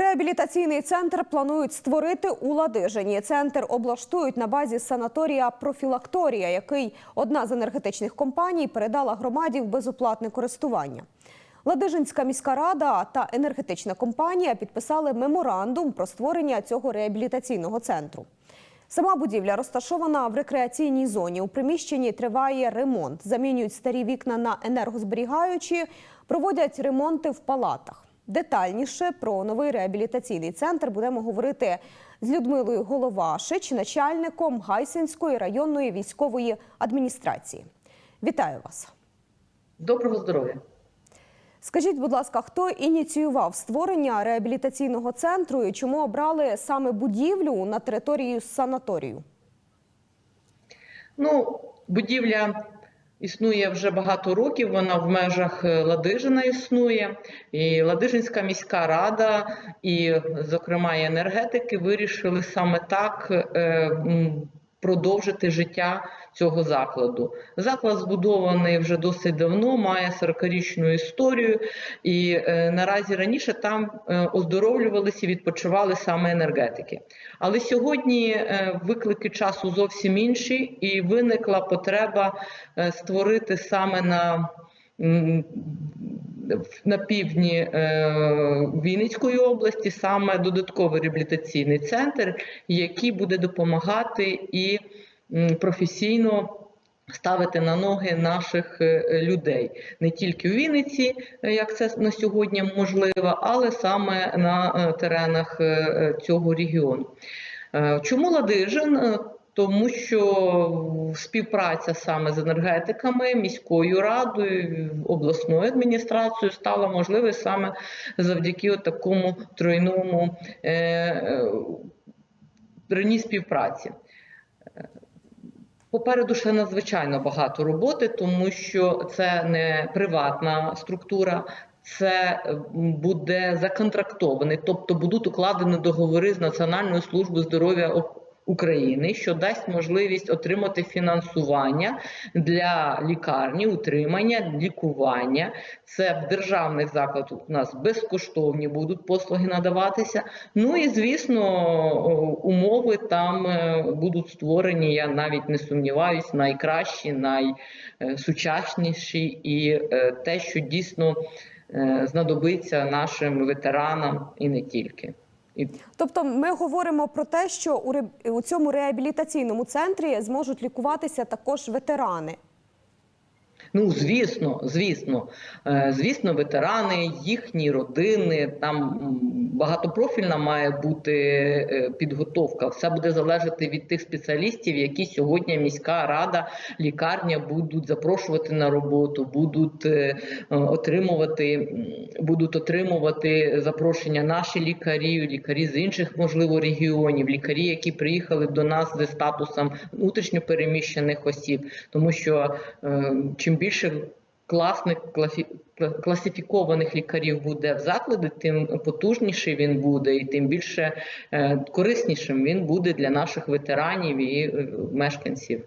Реабілітаційний центр планують створити у Ладижині. Центр облаштують на базі санаторія Профілакторія, який одна з енергетичних компаній передала громаді в безоплатне користування. Ладижинська міська рада та енергетична компанія підписали меморандум про створення цього реабілітаційного центру. Сама будівля розташована в рекреаційній зоні. У приміщенні триває ремонт. Замінюють старі вікна на енергозберігаючі, проводять ремонти в палатах. Детальніше про новий реабілітаційний центр будемо говорити з Людмилою Головашич, начальником Гайсинської районної військової адміністрації. Вітаю вас. Доброго здоров'я. Скажіть, будь ласка, хто ініціював створення реабілітаційного центру і чому обрали саме будівлю на території санаторію? Ну, будівля існує вже багато років. Вона в межах е, Ладижина існує. І Ладижинська міська рада, і, зокрема, і енергетики вирішили саме так. Продовжити життя цього закладу. Заклад збудований вже досить давно, має 40-річну історію, і е, наразі раніше там е, оздоровлювалися і відпочивали саме енергетики. Але сьогодні е, виклики часу зовсім інші, і виникла потреба створити саме на на півдні е, Вінницької області саме додатковий реабілітаційний центр, який буде допомагати і професійно ставити на ноги наших е, людей не тільки у Вінниці, е, як це на сьогодні можливо, але саме на теренах цього регіону. Чому Ладижин? Е, Тому що співпраця саме з енергетиками, міською радою, обласною адміністрацією стала можливою саме завдяки такому тройному е, е, тройній співпраці. Попереду ще надзвичайно багато роботи, тому що це не приватна структура, це буде законтрактований, тобто будуть укладені договори з Національною службою здоров'я України, що дасть можливість отримати фінансування для лікарні, утримання, лікування. Це в державних закладах у нас безкоштовні будуть послуги надаватися. Ну і звісно, умови там е, будуть створені. Я навіть не сумніваюсь, найкращі, найсучасніші, і е, те, що дійсно е, знадобиться нашим ветеранам, і не тільки. Тобто, ми говоримо про те, що у цьому реабілітаційному центрі зможуть лікуватися також ветерани. Ну, звісно, звісно, Е, звісно, ветерани, їхні родини, там багатопрофільна має бути е, підготовка. Все буде залежати від тих спеціалістів, які сьогодні міська рада, лікарня будуть запрошувати на роботу, будуть е, отримувати, будуть отримувати запрошення наші лікарі, лікарі з інших, можливо, регіонів, лікарі, які приїхали до нас зі статусом внутрішньопереміщених осіб, тому що чим більше класних клафі- кла- класифікованих лікарів буде в закладі, тим потужніший він буде, і тим більше е, кориснішим він буде для наших ветеранів і е, мешканців.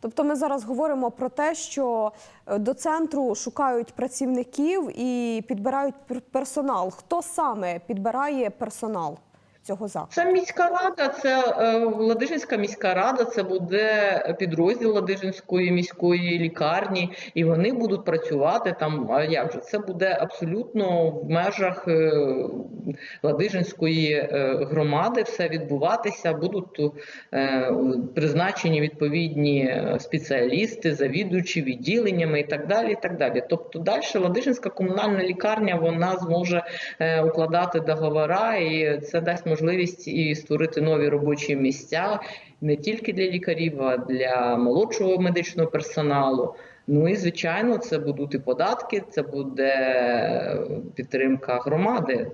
Тобто, ми зараз говоримо про те, що е, до центру шукають працівників і підбирають пер- персонал. Хто саме підбирає персонал цього закладу? Це міська рада, це е, Ладижинська міська рада, це буде підрозділ Ладижинської міської лікарні, і вони будуть працювати там. А як же це буде абсолютно в межах е, Ладижинської е, громади все відбуватися. Будуть призначені відповідні спеціалісти, завідуючі відділеннями і так далі. І так далі. Тобто, далі Ладижинська комунальна лікарня вона зможе укладати договора, і це дасть можливість і створити нові робочі місця не тільки для лікарів, а для молодшого медичного персоналу. Ну і звичайно, це будуть і податки, це буде підтримка громади.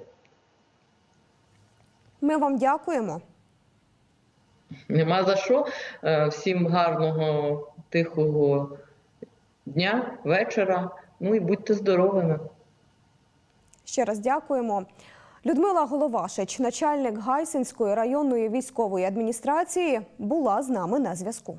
Ми вам дякуємо. Нема за що. Е, Всім гарного, тихого дня, вечора. Ну і будьте здоровими. Ще раз дякуємо. Людмила Головашич, начальник Гайсинської районної військової адміністрації, була з нами на зв'язку.